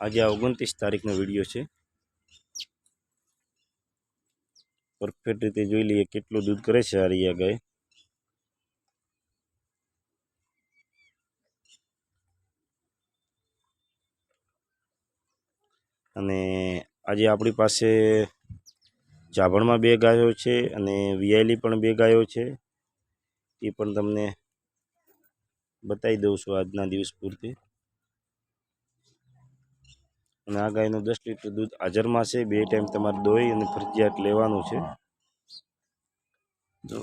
આજે આ ઓગણત્રીસ તારીખનો વીડિયો છે. પરફેક્ટ રીતે જોઈ લઈએ કેટલું દૂધ કરે છે આ રિયા ગાય. અને આજે આપણી પાસે જાભણમાં બે ગાયો છે અને વિયાયેલી પણ બે ગાયો છે. એ પણ તમને બતાવી દઉં છું આજના દિવસ પૂરતી. અને આ ગાયનું દસ લીટર દૂધ હાજરમાં છે. બે ટાઈમ તમારે દોઈ અને ફરજિયાત લેવાનું છે. જો.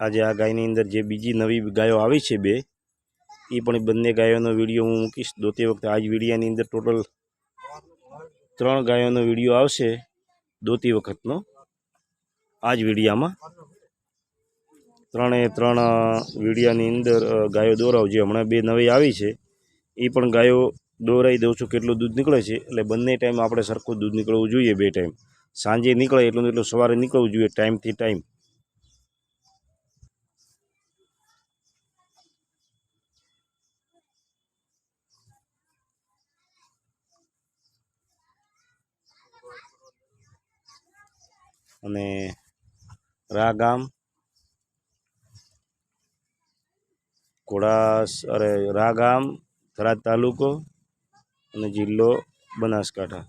આજે આ ગાયની અંદર જે બીજી નવી ગાયો આવી છે બે એ પણ બંને ગાયોનો વીડિયો હું મૂકીશ. દોતી વખતે આજ વિડીયાની અંદર ટોટલ ત્રણ ગાયોનો વીડિયો આવશે દોતી વખતનો. આ જ વિડીયામાં ત્રણે ત્રણ વિડીયાની અંદર ગાયો દોરાવ જે હમણાં બે નવી આવી છે એ પણ ગાયો દોરાઈ દઉં છું કેટલું દૂધ નીકળે છે. એટલે બંને ટાઈમ આપણે સરખું દૂધ નીકળવું જોઈએ બે ટાઈમ સાંજે નીકળે એટલું એટલું સવારે નીકળવું જોઈએ ટાઈમથી ટાઈમ અને રા ગામ ઘોડાસ અરે રા ગામ થરાદ તાલુકો અને જિલ્લો બનાસકાંઠા.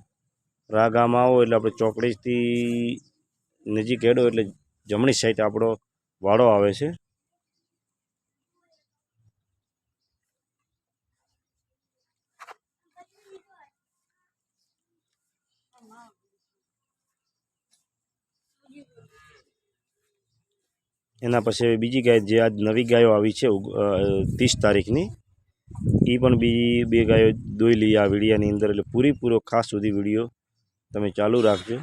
રા ગામ આવો એટલે આપણે ચોકડીથી નજીક હેડો એટલે જમણી સાઈડ આપણો વાડો આવે છે. એના પછી બીજી ગાય જે આજ નવી ગાયો આવી છે ત્રીસ તારીખની એ પણ બીજી બે ગાયો દોઈ લઈએ આ વિડીયાની અંદર. એટલે પૂરેપૂરો ખાસ સુધી વીડિયો તમે ચાલુ રાખજો.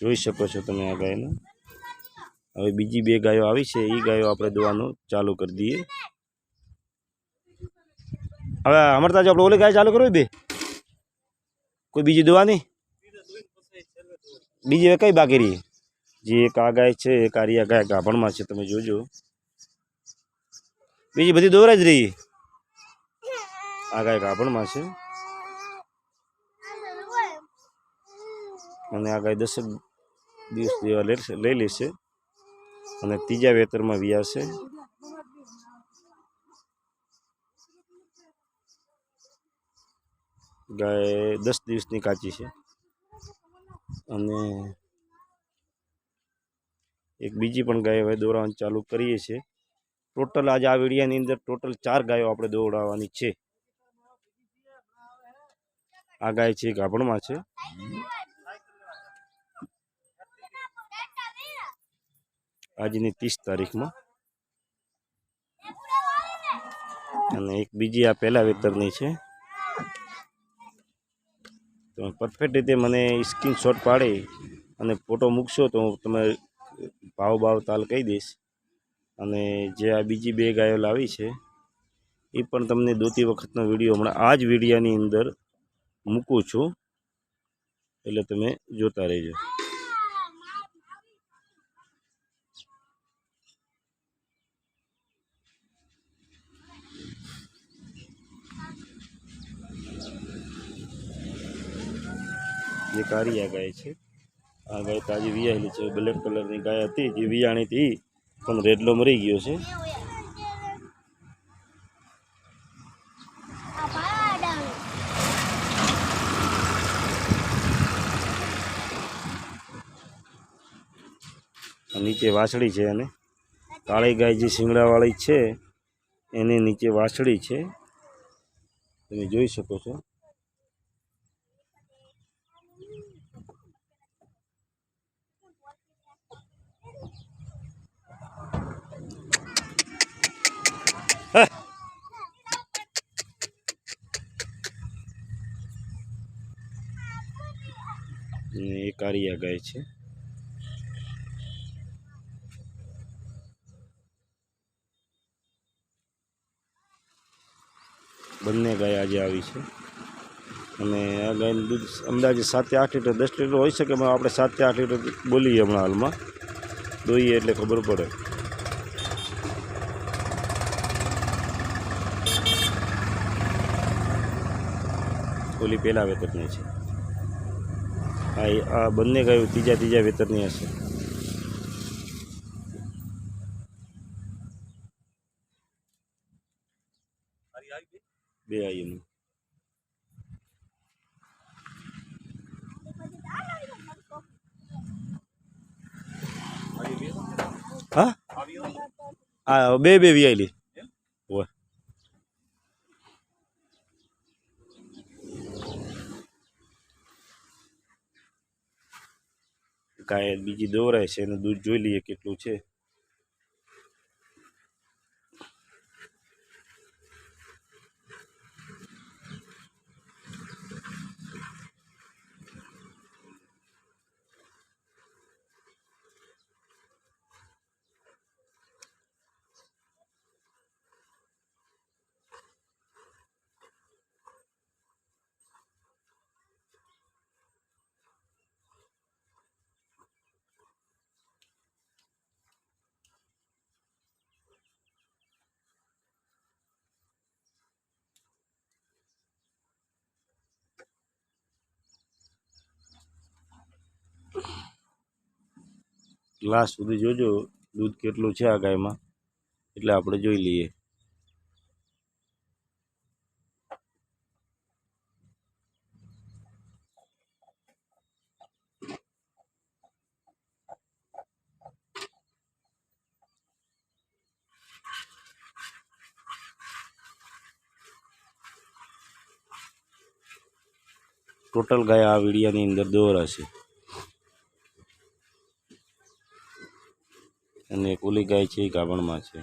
જોઈ શકો છો તમે આ ગાયને. હવે બીજી બે ગાયો આવી છે એ ગાયો આપણે દોવાનું ચાલુ કરી દઈએ. હવે અમરતાજ આપણે ઓલી ગાય ચાલુ કરવી બે? કોઈ બીજી દવાની? બીજી હવે કઈ બાકી રહી? જે એક આ ગાય છે, એક આ રિયા ગાય ગાભણમાં છે, તમે જોજો. બીજી બધી દોરા જ રહી. આ ગાય ગાભણમાં છે. અને આ ગાય દસેક દિવસ જેવા લઈ લેશે અને ત્રીજા વેતરમાં વ્યાશે ગાય દસ દિવસની કાચી છે. અને એક બીજી પણ ગાય હવે દોરાવાનું ચાલુ કરીએ છીએ. ટોટલ આજે આ વિડીયાની અંદર ટોટલ ચાર ગાયો આપણે દોડાવવાની છે. આ ગાય છે ગાભણમાં છે. આજની ત્રીસ તારીખમાં. અને એક બીજી આ પહેલા વેતરની છે. તમે પરફેક્ટ રીતે મને સ્ક્રીનશોટ પાડી અને ફોટો મૂકશો તો હું તમે ભાવ ભાવ તાલ કહી દઈશ. અને જે આ બીજી બે ગાયો લાવી છે, એ પણ તમને દોતી વખતનો વીડિયો હમણાં આ જ વિડીયાની અંદર મૂકું છું. એટલે તમે જોતા રહેજો. જે કારિયા ગાય છે. આ ગાય તાજી વિયાયેલી છે. બ્લેક કલરની ગાય હતી, જે વિયાણી હતી. પણ રેડલો મરી ગયો છે. નીચે વાછડી છે અને કાળી ગાય જે શિંગડાવાળી છે, એની નીચે વાછડી છે. તમે જોઈ શકો છો. ને એ કારિયા ગાય છે. બંને ગાય આજે આવી છે. અને આ ગાયનું દૂધ અંદાજે સાતથી આઠ લીટર દસ લીટર હોઈ શકે, પણ આપણે સાતથી આઠ લીટર બોલીએ હમણાં હાલમાં. દોઈએ એટલે ખબર પડે. ઓલી પહેલાં વેતરની છે. આ આ બંને ગાયો ત્રીજા ત્રીજા વેતરની હશે. બે આવી હા? બે બે વિયાયેલી હોય ગાય બીજી દોરાય છે એનું દૂધ જોઈ લઈએ કેટલું છે. ગ્લાસ સુધી જોજો, દૂધ કેટલું છે આ ગાયમાં. એટલે આપણે જોઈ લઈએ. ટોટલ ગાય આ વીડિયાની અંદર દોરા અને એક ઓલી ગાય છે એ ગાભણમાં છે.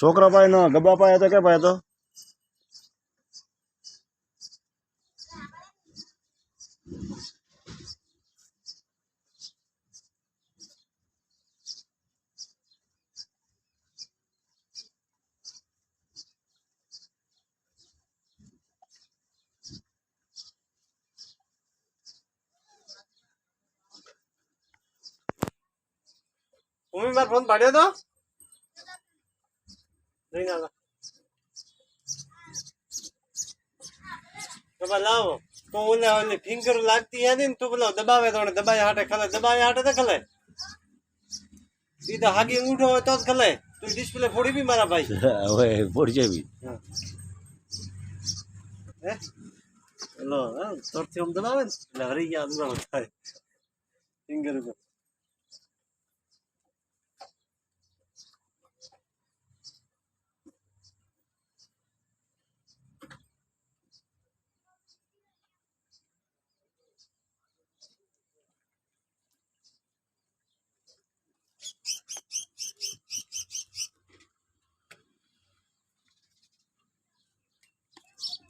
છોકરા ભાઈ નો ગબ્બા પાસે તો કે ભાઈ તો ભૂમિ માર ફોન પાડ્યો તો? લાવો. તો ઓલે ઓલે ફિંગર લાગતી યાદ ને તો પેલો દબાવે તો ને દબાય હાટે ખલે દબાય હાટે તો ખલે. સીધા હાગી ઊંઠો હોય તો જ ખલે. તું ડિસ્પ્લે ફોડી બી મારા ભાઈ. હવે ફોડી બી. હે. લો હા તરથી આમ દબાવે ને? એટલે હરી ગયા થાય ફિંગર ઉપર.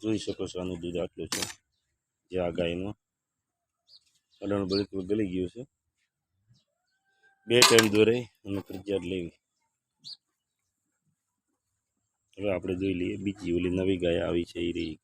જોઈ શકો છો આનું દૂધ આટલું છે, જે આ ગાયનું. અડાણ બિલકુલ ગલી ગયું છે. બે ટાઈમ દોરાઈ અને ફરજિયાત લેવી. હવે આપણે જોઈ લઈએ, બીજી ઓલી નવી ગાય આવી છે એ રહી.